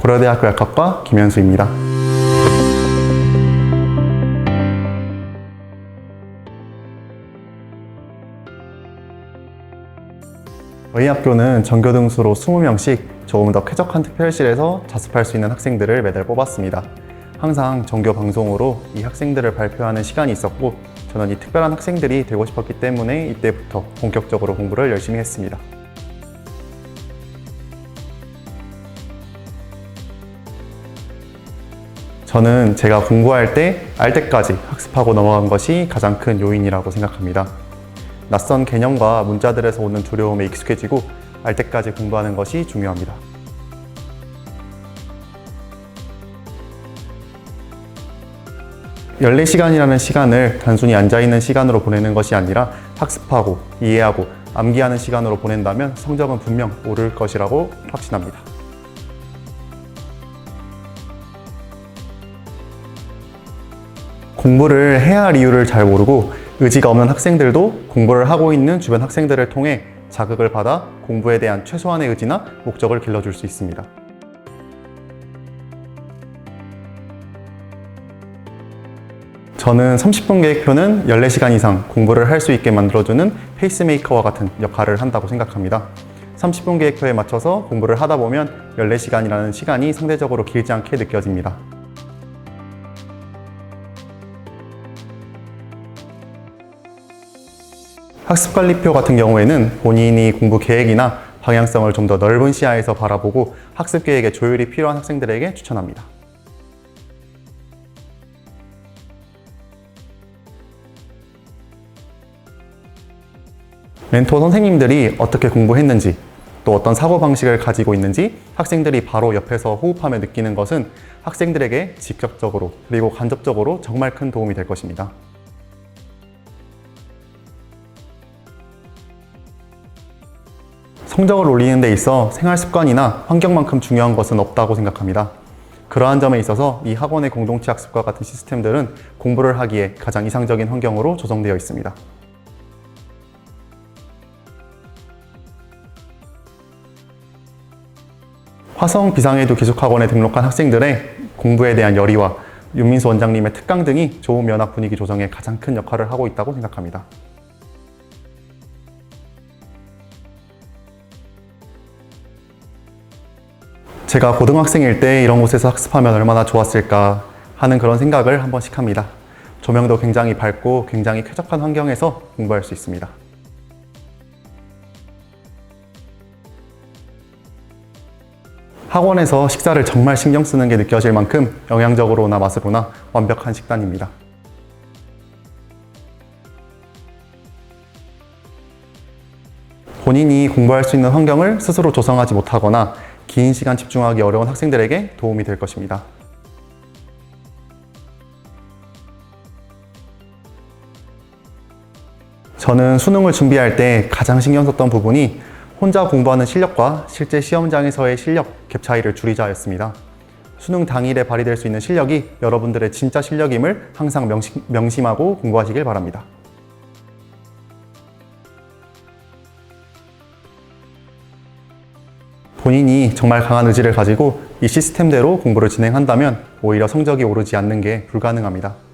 고려대학교 약학과 김현수입니다. 저희 학교는 전교 등수로 20명씩 조금 더 쾌적한 특별실에서 자습할 수 있는 학생들을 매달 뽑았습니다. 항상 전교 방송으로 이 학생들을 발표하는 시간이 있었고 저는 이 특별한 학생들이 되고 싶었기 때문에 이때부터 본격적으로 공부를 열심히 했습니다. 저는 제가 공부할 때 알 때까지 학습하고 넘어간 것이 가장 큰 요인이라고 생각합니다. 낯선 개념과 문자들에서 오는 두려움에 익숙해지고 알 때까지 공부하는 것이 중요합니다. 열네 시간이라는 시간을 단순히 앉아있는 시간으로 보내는 것이 아니라 학습하고 이해하고 암기하는 시간으로 보낸다면 성적은 분명 오를 것이라고 확신합니다. 공부를 해야 할 이유를 잘 모르고 의지가 없는 학생들도 공부를 하고 있는 주변 학생들을 통해 자극을 받아 공부에 대한 최소한의 의지나 목적을 길러줄 수 있습니다. 저는 30분 계획표는 14시간 이상 공부를 할 수 있게 만들어주는 페이스메이커와 같은 역할을 한다고 생각합니다. 30분 계획표에 맞춰서 공부를 하다 보면 14시간이라는 시간이 상대적으로 길지 않게 느껴집니다. 학습관리표 같은 경우에는 본인이 공부 계획이나 방향성을 좀 더 넓은 시야에서 바라보고 학습 계획에 조율이 필요한 학생들에게 추천합니다. 멘토 선생님들이 어떻게 공부했는지 또 어떤 사고방식을 가지고 있는지 학생들이 바로 옆에서 호흡하며 느끼는 것은 학생들에게 직접적으로 그리고 간접적으로 정말 큰 도움이 될 것입니다. 성적을 올리는 데 있어 생활 습관이나 환경만큼 중요한 것은 없다고 생각합니다. 그러한 점에 있어서 이 학원의 공동체 학습과 같은 시스템들은 공부를 하기에 가장 이상적인 환경으로 조성되어 있습니다. 화성 비상에도 기숙학원에 등록한 학생들의 공부에 대한 열의와 윤민수 원장님의 특강 등이 좋은 면학 분위기 조성에 가장 큰 역할을 하고 있다고 생각합니다. 제가 고등학생일 때 이런 곳에서 학습하면 얼마나 좋았을까 하는 그런 생각을 한 번씩 합니다. 조명도 굉장히 밝고 굉장히 쾌적한 환경에서 공부할 수 있습니다. 학원에서 식사를 정말 신경 쓰는 게 느껴질 만큼 영양적으로나 맛으로나 완벽한 식단입니다. 본인이 공부할 수 있는 환경을 스스로 조성하지 못하거나 긴 시간 집중하기 어려운 학생들에게 도움이 될 것입니다. 저는 수능을 준비할 때 가장 신경 썼던 부분이 혼자 공부하는 실력과 실제 시험장에서의 실력 갭 차이를 줄이자였습니다. 수능 당일에 발휘될 수 있는 실력이 여러분들의 진짜 실력임을 항상 명심, 명심하고 공부하시길 바랍니다. 본인이 정말 강한 의지를 가지고 이 시스템대로 공부를 진행한다면 오히려 성적이 오르지 않는 게 불가능합니다.